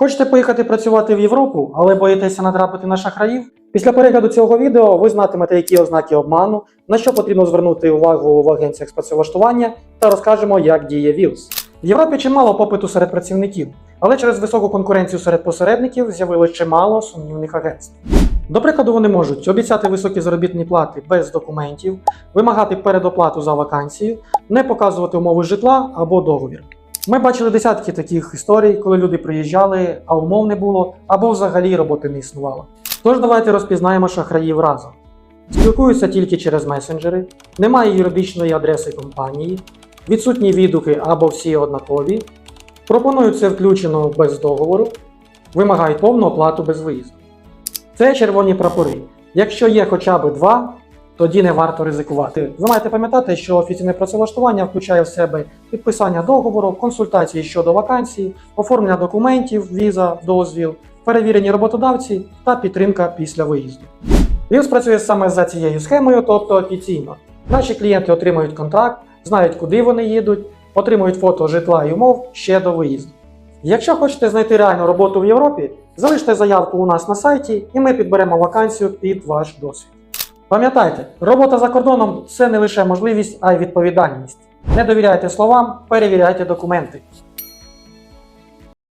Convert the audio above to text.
Хочете поїхати працювати в Європу, але боїтеся натрапити на шахраїв? Після перегляду цього відео ви знатимете, які ознаки обману, на що потрібно звернути увагу в агенціях з працевлаштування та розкажемо, як діє ВІЛС. В Європі чимало попиту серед працівників, але через високу конкуренцію серед посередників з'явилось чимало сумнівних агентств. До прикладу, вони можуть обіцяти високі заробітні плати без документів, вимагати передоплату за вакансію, не показувати умови житла або договір. Ми бачили десятки таких історій, коли люди приїжджали, а умов не було, або взагалі роботи не існувало. Тож давайте розпізнаємо шахраїв разом. Спілкуються тільки через месенджери, немає юридичної адреси компанії, відсутні відгуки або всі однакові, пропонують це включено без договору, вимагають повну оплату без виїзду. Це червоні прапори. Якщо є хоча б два, тоді не варто ризикувати. Ви маєте пам'ятати, що офіційне працевлаштування включає в себе підписання договору, консультації щодо вакансій, оформлення документів, віза, дозвіл, перевірені роботодавці та підтримка після виїзду. Він працює саме за цією схемою, тобто офіційно. Наші клієнти отримують контракт, знають, куди вони їдуть, отримують фото житла і умов ще до виїзду. Якщо хочете знайти реальну роботу в Європі, залиште заявку у нас на сайті, і ми підберемо вакансію під ваш досвід. Пам'ятайте, робота за кордоном це не лише можливість, а й відповідальність. Не довіряйте словам, перевіряйте документи.